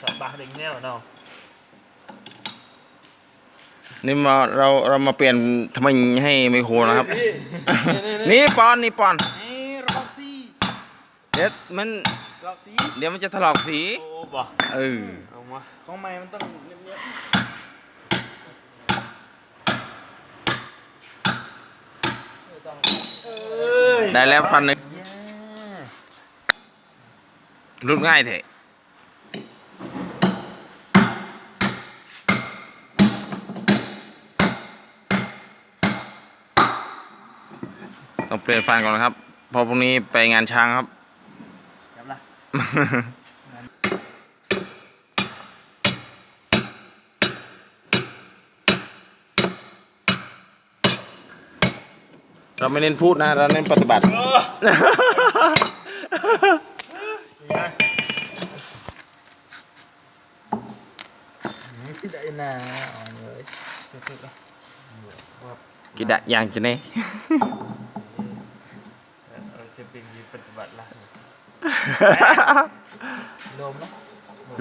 ปมันจำมาหลายเดียวดอกสองสามเดียวอยู่นอกมันจำมาเอาเอาจำมาดอกสบายดึงแนวเนาะนี่มาเราเรามาเปลี่ยนทำไมให้ไมโครนะครับ นี่ปอนนี่ปอนนี่ระบอกซีเดี๋ยวมันระบอกซีเดี๋ยวมันจะถลอกสีโอ้บ่ะเออเอามาของใหม่มันต้องเนี้ยบต้องเอ้ยได้แล้วฟันหนึ่งรุดง่ายเถอะ ต้องเปลี่ยนฟันก่อนนะครับเพอพรุ่งนี้ไปงานช้างครับจำละเราไม่เน้นพูดนะ เราเน้นปฏิบัติที่ได้น่ะอ๋ จะเน่เออเสียเป็นยีปฏิบัติละลมเนาะ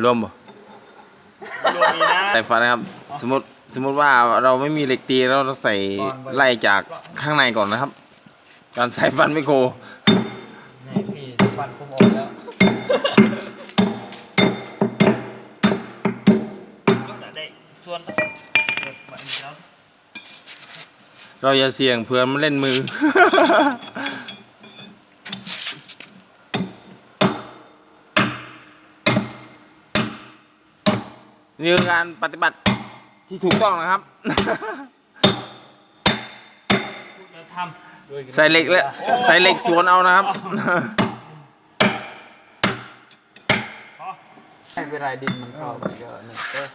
รวมบ่รวมอีนะใส่ฟันนะครับ สมมติสมมติว่าเราไม่มีเหล็กตีเราต้องใส่ไล่จากข้างในก่อนนะครับ การใส่ฟันไม่โครนี่พี่ฟันคุมออกแล้วได้ส่วนมาอีกแล้วเราอย่าเสี่ยงเผื่อมันเล่นมือ นี่คือการปฏิบัติที่ถูกต้องนะครับพูดแล้วทใส่เหล็กแล้วใส่เหล็กสวนเอานะครับำพอไม่เป็นไรดินมันเข้าไปก็หนึ่งเออ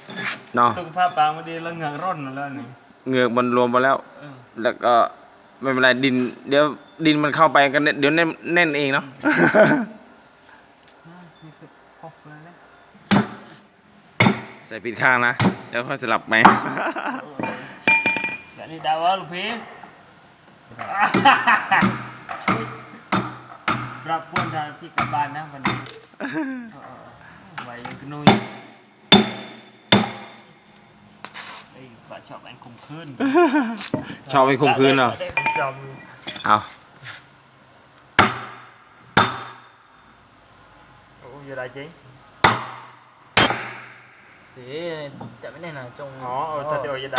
เนาะสุขภาพปางมันดีแล้วเหงือกร่นแล้วนี่เหงือกมันรวมไปแล้ว เออแล้วก็ไม่เป็นไรดิน เดี๋ยวดินมันเข้าไปกันเดี๋ยวแน่นแน่นเองเนาะนี่คือพกเลยนะ ใส่ปิดข้างนะเดี๋ยวค่อยสลับไหมเดี๋ยวนี้ดาวว่าลูกพี่รับพวนทางที่กลับบ้านนะวันนี้เออไว้ยังกระนุยไอ้ปะชอบแอนคมขึ้นชอบไปข่มคืนเหรอได้จอมเอาโอ้ยอะไรจริง สิจะไม่แน่นอนจงอ๋อเอาถ้าเดี๋ยวจะไ